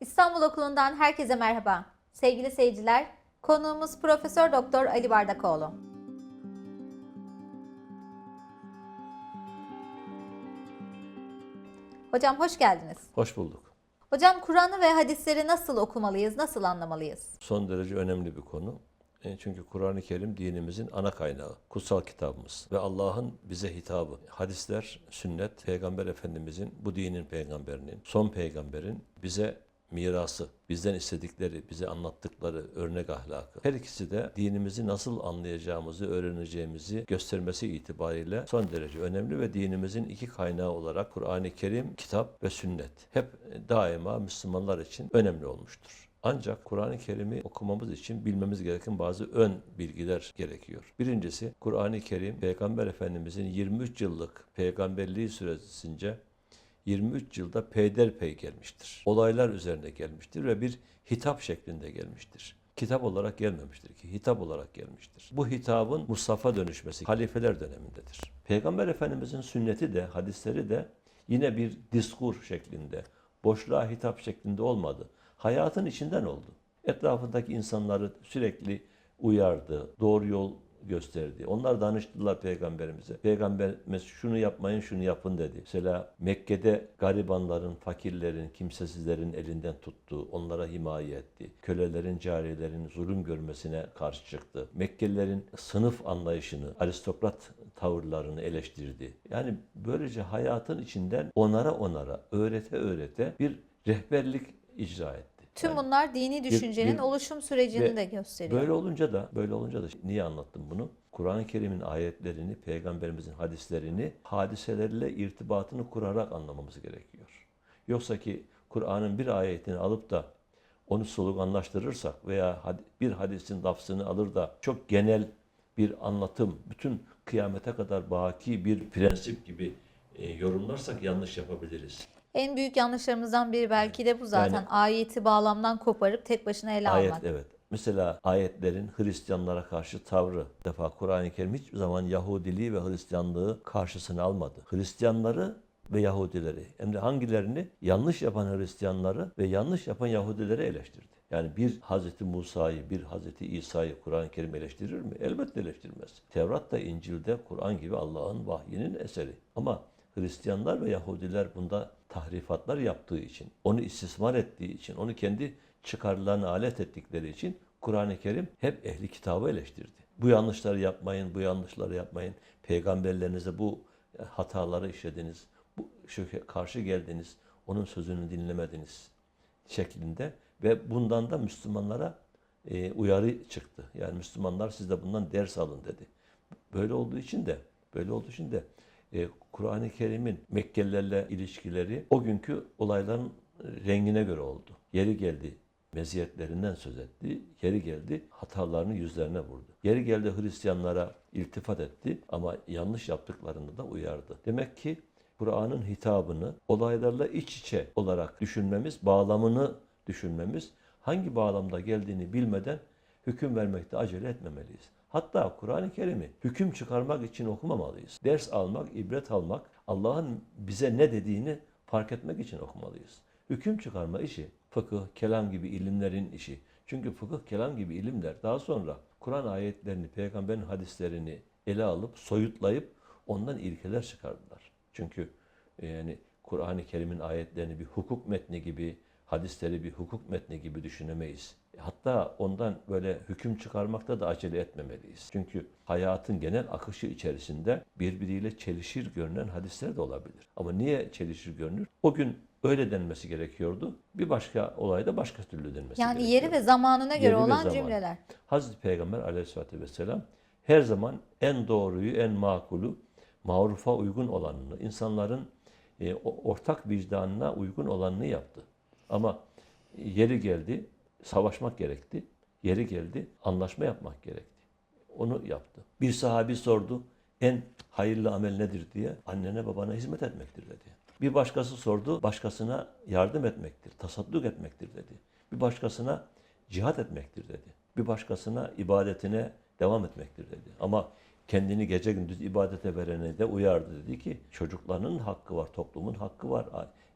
İstanbul Okulu'ndan herkese merhaba. Sevgili seyirciler, konuğumuz Profesör Doktor Ali Bardakoğlu. Hocam hoş geldiniz. Hoş bulduk. Hocam Kur'an'ı ve hadisleri nasıl okumalıyız, nasıl anlamalıyız? Son derece önemli bir konu. E, Çünkü Kur'an-ı Kerim dinimizin ana kaynağı, kutsal kitabımız ve Allah'ın bize hitabı. Hadisler, sünnet, Peygamber Efendimizin, bu dinin peygamberinin, son peygamberin bize mirası, bizden istedikleri, bize anlattıkları örnek ahlakı. Her ikisi de dinimizi nasıl anlayacağımızı, öğreneceğimizi göstermesi itibariyle son derece önemli ve dinimizin iki kaynağı olarak Kur'an-ı Kerim, kitap ve sünnet hep daima Müslümanlar için önemli olmuştur. Ancak Kur'an-ı Kerim'i okumamız için bilmemiz gereken bazı ön bilgiler gerekiyor. Birincisi Kur'an-ı Kerim Peygamber Efendimizin 23 yıllık peygamberliği süresince 23 yılda peyderpey gelmiştir. Olaylar üzerine gelmiştir ve bir hitap şeklinde gelmiştir. Kitap olarak gelmemiştir ki, hitap olarak gelmiştir. Bu hitabın Mustafa dönüşmesi halifeler dönemindedir. Peygamber Efendimizin sünneti de, hadisleri de yine bir diskur şeklinde, boşluğa hitap şeklinde olmadı. Hayatın içinden oldu. Etrafındaki insanları sürekli uyardı, doğru yol gösterdi. Onlar danıştılar peygamberimize. Peygamberimiz şunu yapmayın, şunu yapın dedi. Mesela Mekke'de garibanların, fakirlerin, kimsesizlerin elinden tuttu. Onlara himaye etti. Kölelerin, cariyelerin zulüm görmesine karşı çıktı. Mekkelilerin sınıf anlayışını, aristokrat tavırlarını eleştirdi. Yani böylece hayatın içinden onara onara, öğrete öğrete bir rehberlik icra etti. Tüm Yani- bunlar dini düşüncenin bir- oluşum sürecini de gösteriyor. Böyle olunca da böyle olunca da niye anlattım bunu? Kur'an-ı Kerim'in ayetlerini, peygamberimizin hadislerini hadiselerle irtibatını kurarak anlamamız gerekiyor. Yoksa ki Kur'an'ın bir ayetini alıp da onu sloganlaştırırsak veya bir hadisin lafzını alır da çok genel bir anlatım, bütün kıyamete kadar baki bir prensip gibi e, yorumlarsak yanlış yapabiliriz. En büyük yanlışlarımızdan biri belki de bu zaten. Yani- Ayeti bağlamdan koparıp tek başına ele Ayet almak. evet. Mesela ayetlerin Hristiyanlara karşı tavrı. Bir defa Kur'an-ı Kerim hiçbir zaman Yahudiliği ve Hristiyanlığı karşısına almadı. Hristiyanları ve Yahudileri hem de hangilerini yanlış yapan Hristiyanları ve yanlış yapan Yahudileri eleştirdi. Yani bir Hazreti Musa'yı, bir Hazreti İsa'yı Kur'an-ı Kerim eleştirir mi? Elbette eleştirmez. Tevrat da İncil'de Kur'an gibi Allah'ın vahyinin eseri. Ama Hristiyanlar ve Yahudiler bunda tahrifatlar yaptığı için, onu istismar ettiği için, onu kendi çıkarlarına alet ettikleri için Kur'an-ı Kerim hep ehli kitabı eleştirdi. Bu yanlışları yapmayın, bu yanlışları yapmayın. Peygamberlerinize bu e, hataları işlediniz, bu karşı geldiniz, onun sözünü dinlemediniz şeklinde ve bundan da Müslümanlara e, uyarı çıktı. Yani Müslümanlar siz de bundan ders alın dedi. Böyle olduğu için de böyle olduğu için de e, Kur'an-ı Kerim'in Mekkelilerle ilişkileri o günkü olayların rengine göre oldu. Yeri geldi meziyetlerinden söz etti. Yeri geldi hatalarını yüzlerine vurdu. Yeri geldi Hristiyanlara iltifat etti ama yanlış yaptıklarını da uyardı. Demek ki Kur'an'ın hitabını olaylarla iç içe olarak düşünmemiz, bağlamını düşünmemiz, hangi bağlamda geldiğini bilmeden hüküm vermekte acele etmemeliyiz. Hatta Kur'an-ı Kerim'i hüküm çıkarmak için okumamalıyız. Ders almak, ibret almak, Allah'ın bize ne dediğini fark etmek için okumalıyız. Hüküm çıkarma işi fıkıh, kelam gibi ilimlerin işi. Çünkü fıkıh, kelam gibi ilimler daha sonra Kur'an ayetlerini, peygamberin hadislerini ele alıp, soyutlayıp ondan ilkeler çıkardılar. Çünkü e, yani Kur'an-ı Kerim'in ayetlerini bir hukuk metni gibi, hadisleri bir hukuk metni gibi düşünemeyiz. Hatta ondan böyle hüküm çıkarmakta da acele etmemeliyiz. Çünkü hayatın genel akışı içerisinde birbiriyle çelişir görünen hadisler de olabilir. Ama niye çelişir görünür? O gün öyle denmesi gerekiyordu. Bir başka olayda başka türlü denmesi Yani gerekiyordu. yeri ve zamanına göre Yeri olan zamanı. cümleler. Hazreti Peygamber aleyhissalatü vesselam her zaman en doğruyu, en makulu, marufa uygun olanını, insanların e, ortak vicdanına uygun olanını yaptı. Ama yeri geldi, savaşmak gerekti. Yeri geldi, anlaşma yapmak gerekti. Onu yaptı. Bir sahabi sordu, en hayırlı amel nedir diye. Annene babana hizmet etmektir dedi. Bir başkası sordu, başkasına yardım etmektir, tasadduk etmektir dedi. Bir başkasına cihat etmektir dedi. Bir başkasına ibadetine devam etmektir dedi. Ama kendini gece gündüz ibadete verene de uyardı dedi ki çocuklarının hakkı var, toplumun hakkı var,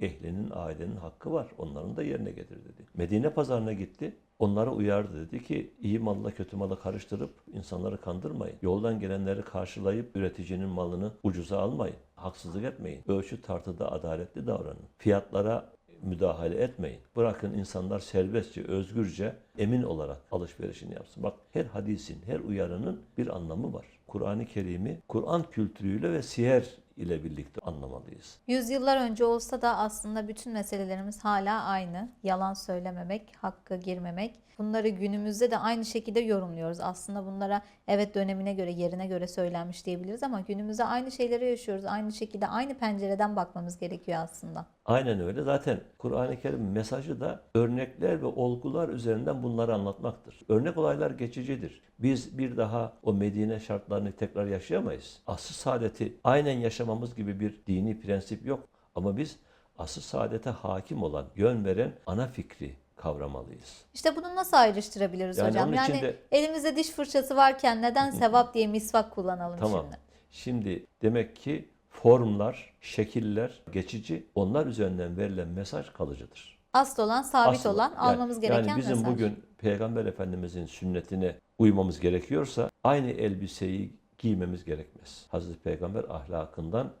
ehlinin, ailenin hakkı var. Onların da yerine getir dedi. Medine pazarına gitti. Onlara uyardı dedi ki iyi malla kötü malı karıştırıp insanları kandırmayın. Yoldan gelenleri karşılayıp üreticinin malını ucuza almayın. Haksızlık etmeyin. Ölçü tartıda adaletli davranın. Fiyatlara müdahale etmeyin. Bırakın insanlar serbestçe, özgürce, emin olarak alışverişini yapsın. Bak her hadisin, her uyarının bir anlamı var. Kur'an-ı Kerim'i Kur'an kültürüyle ve siyer ile birlikte anlamalıyız. Yüzyıllar önce olsa da aslında bütün meselelerimiz hala aynı. Yalan söylememek, hakkı girmemek. Bunları günümüzde de aynı şekilde yorumluyoruz. Aslında bunlara evet dönemine göre, yerine göre söylenmiş diyebiliriz ama günümüzde aynı şeyleri yaşıyoruz. Aynı şekilde aynı pencereden bakmamız gerekiyor aslında. Aynen öyle. Zaten Kur'an-ı Kerim mesajı da örnekler ve olgular üzerinden bunları anlatmaktır. Örnek olaylar geçicidir. Biz bir daha o Medine şartlarını tekrar yaşayamayız. Asıl saadeti aynen yaşamamız gibi bir dini prensip yok. Ama biz asıl saadete hakim olan, yön veren ana fikri kavramalıyız. İşte bunu nasıl ayrıştırabiliriz Yani hocam? Yani de- elimizde diş fırçası varken neden sevap diye misvak kullanalım Tamam. şimdi? Şimdi demek ki formlar, şekiller geçici. Onlar üzerinden verilen mesaj kalıcıdır. Asıl olan, sabit Asıl- olan, yani- almamız gereken Yani bizim mesaj. bugün Peygamber Efendimizin sünnetine uymamız gerekiyorsa aynı elbiseyi giymemiz gerekmez. Hazreti Peygamber ahlakından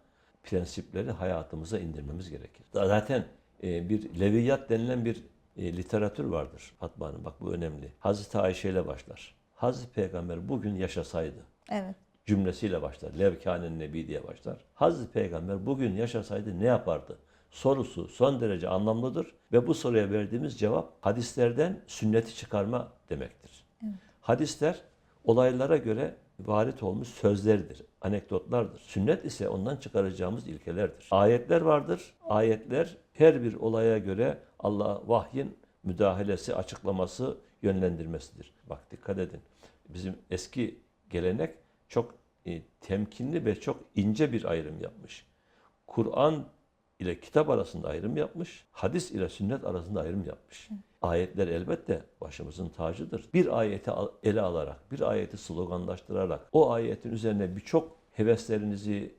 prensipleri hayatımıza indirmemiz gerekir. Zaten e, bir leviyat denilen bir e, literatür vardır Fatma Hanım. Bak bu önemli. Hazreti Ayşe ile başlar. Hazreti Peygamber bugün yaşasaydı Evet. cümlesiyle başlar. Levkânen nebi diye başlar. Hazreti Peygamber bugün yaşasaydı ne yapardı? Sorusu son derece anlamlıdır ve bu soruya verdiğimiz cevap hadislerden sünneti çıkarma demektir. Hadisler olaylara göre varit olmuş sözlerdir, anekdotlardır. Sünnet ise ondan çıkaracağımız ilkelerdir. Ayetler vardır. Ayetler her bir olaya göre Allah vahyin müdahalesi, açıklaması, yönlendirmesidir. Bak dikkat edin. Bizim eski gelenek çok e, temkinli ve çok ince bir ayrım yapmış. Kur'an ile kitap arasında ayrım yapmış, hadis ile sünnet arasında ayrım yapmış. Ayetler elbette başımızın tacıdır. Bir ayeti ele alarak, bir ayeti sloganlaştırarak, o ayetin üzerine birçok heveslerinizi,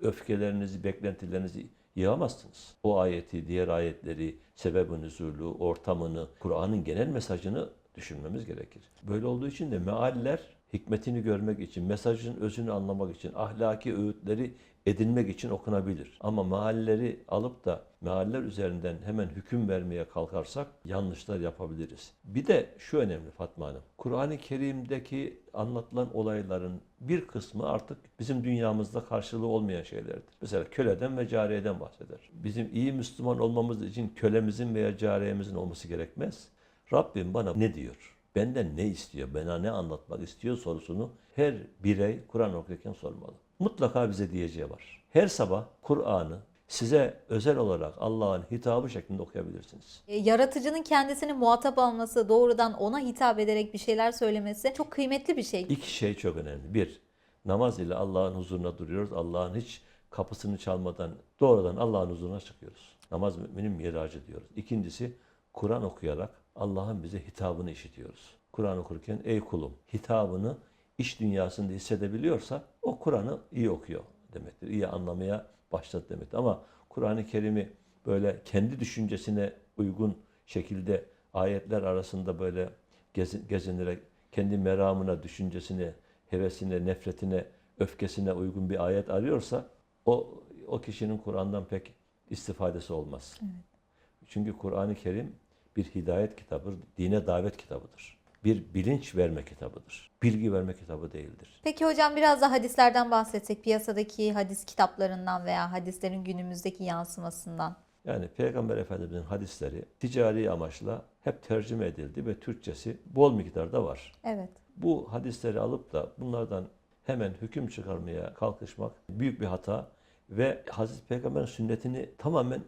öfkelerinizi, beklentilerinizi yığamazsınız. O ayeti, diğer ayetleri, sebeb-i nüzulü, ortamını, Kur'an'ın genel mesajını düşünmemiz gerekir. Böyle olduğu için de mealler hikmetini görmek için, mesajın özünü anlamak için, ahlaki öğütleri edinmek için okunabilir. Ama mealleri alıp da mealler üzerinden hemen hüküm vermeye kalkarsak yanlışlar yapabiliriz. Bir de şu önemli Fatma Hanım. Kur'an-ı Kerim'deki anlatılan olayların bir kısmı artık bizim dünyamızda karşılığı olmayan şeylerdir. Mesela köleden ve cariyeden bahseder. Bizim iyi Müslüman olmamız için kölemizin veya cariyemizin olması gerekmez. Rabbim bana ne diyor? Benden ne istiyor? Bana ne anlatmak istiyor sorusunu her birey Kur'an okurken sormalı. Mutlaka bize diyeceği var. Her sabah Kur'an'ı size özel olarak Allah'ın hitabı şeklinde okuyabilirsiniz. E, Yaratıcının kendisini muhatap alması, doğrudan ona hitap ederek bir şeyler söylemesi çok kıymetli bir şey. İki şey çok önemli. Bir, namaz ile Allah'ın huzuruna duruyoruz. Allah'ın hiç kapısını çalmadan doğrudan Allah'ın huzuruna çıkıyoruz. Namaz müminin miracı diyoruz. İkincisi, Kur'an okuyarak Allah'ın bize hitabını işitiyoruz. Kur'an okurken ey kulum hitabını iş dünyasında hissedebiliyorsa o Kur'an'ı iyi okuyor demektir. İyi anlamaya başladı demektir. Ama Kur'an-ı Kerim'i böyle kendi düşüncesine uygun şekilde ayetler arasında böyle gezi- gezinerek kendi meramına, düşüncesine, hevesine, nefretine, öfkesine uygun bir ayet arıyorsa o o kişinin Kur'an'dan pek istifadesi olmaz. Çünkü Kur'an-ı Kerim bir hidayet kitabıdır, dine davet kitabıdır. Bir bilinç verme kitabıdır. Bilgi verme kitabı değildir. Peki hocam biraz da hadislerden bahsetsek, piyasadaki hadis kitaplarından veya hadislerin günümüzdeki yansımasından. Yani Peygamber Efendimiz'in hadisleri ticari amaçla hep tercüme edildi ve Türkçesi bol miktarda var. Evet. Bu hadisleri alıp da bunlardan hemen hüküm çıkarmaya kalkışmak büyük bir hata ve Hazreti Peygamber'in sünnetini tamamen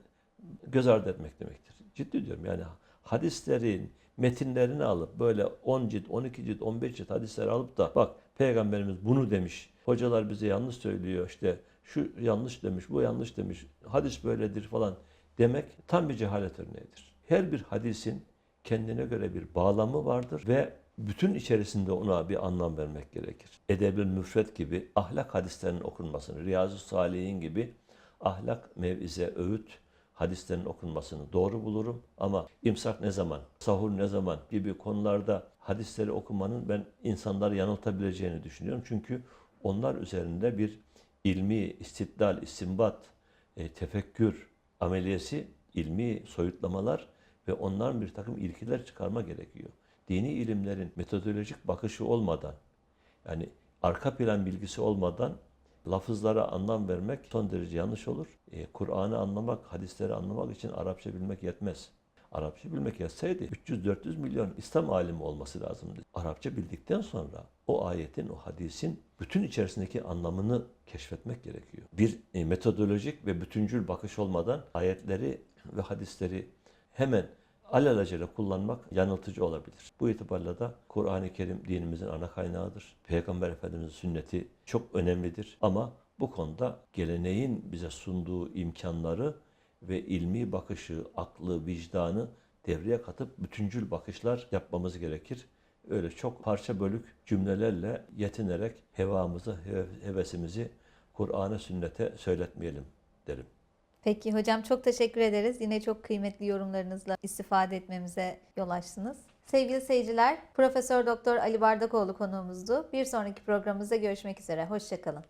göz ardı etmek demektir. Ciddi diyorum yani hadislerin metinlerini alıp böyle 10 cilt, 12 cilt, 15 cilt hadisleri alıp da bak Peygamberimiz bunu demiş, hocalar bize yanlış söylüyor işte şu yanlış demiş, bu yanlış demiş, hadis böyledir falan demek tam bir cehalet örneğidir. Her bir hadisin kendine göre bir bağlamı vardır ve bütün içerisinde ona bir anlam vermek gerekir. Edebül Müfret gibi ahlak hadislerinin okunmasını, Riyazu Salihin gibi ahlak, mevize, öğüt hadislerin okunmasını doğru bulurum. Ama imsak ne zaman, sahur ne zaman gibi konularda hadisleri okumanın ben insanları yanıltabileceğini düşünüyorum. Çünkü onlar üzerinde bir ilmi, istidlal, istimbat, e, tefekkür ameliyesi, ilmi soyutlamalar ve onların bir takım ilkeler çıkarma gerekiyor. Dini ilimlerin metodolojik bakışı olmadan, yani arka plan bilgisi olmadan lafızlara anlam vermek son derece yanlış olur. E, Kur'an'ı anlamak, hadisleri anlamak için Arapça bilmek yetmez. Arapça bilmek yetseydi 300-400 milyon İslam alimi olması lazımdı. Arapça bildikten sonra o ayetin, o hadisin bütün içerisindeki anlamını keşfetmek gerekiyor. Bir e, metodolojik ve bütüncül bakış olmadan ayetleri ve hadisleri hemen alelacele kullanmak yanıltıcı olabilir. Bu itibarla da Kur'an-ı Kerim dinimizin ana kaynağıdır. Peygamber Efendimiz'in sünneti çok önemlidir. Ama bu konuda geleneğin bize sunduğu imkanları ve ilmi bakışı, aklı, vicdanı devreye katıp bütüncül bakışlar yapmamız gerekir. Öyle çok parça bölük cümlelerle yetinerek hevamızı, heve- hevesimizi Kur'an'a, sünnete söyletmeyelim derim. Peki hocam çok teşekkür ederiz. Yine çok kıymetli yorumlarınızla istifade etmemize yol açtınız. Sevgili seyirciler, Profesör Doktor Ali Bardakoğlu konuğumuzdu. Bir sonraki programımızda görüşmek üzere. Hoşçakalın.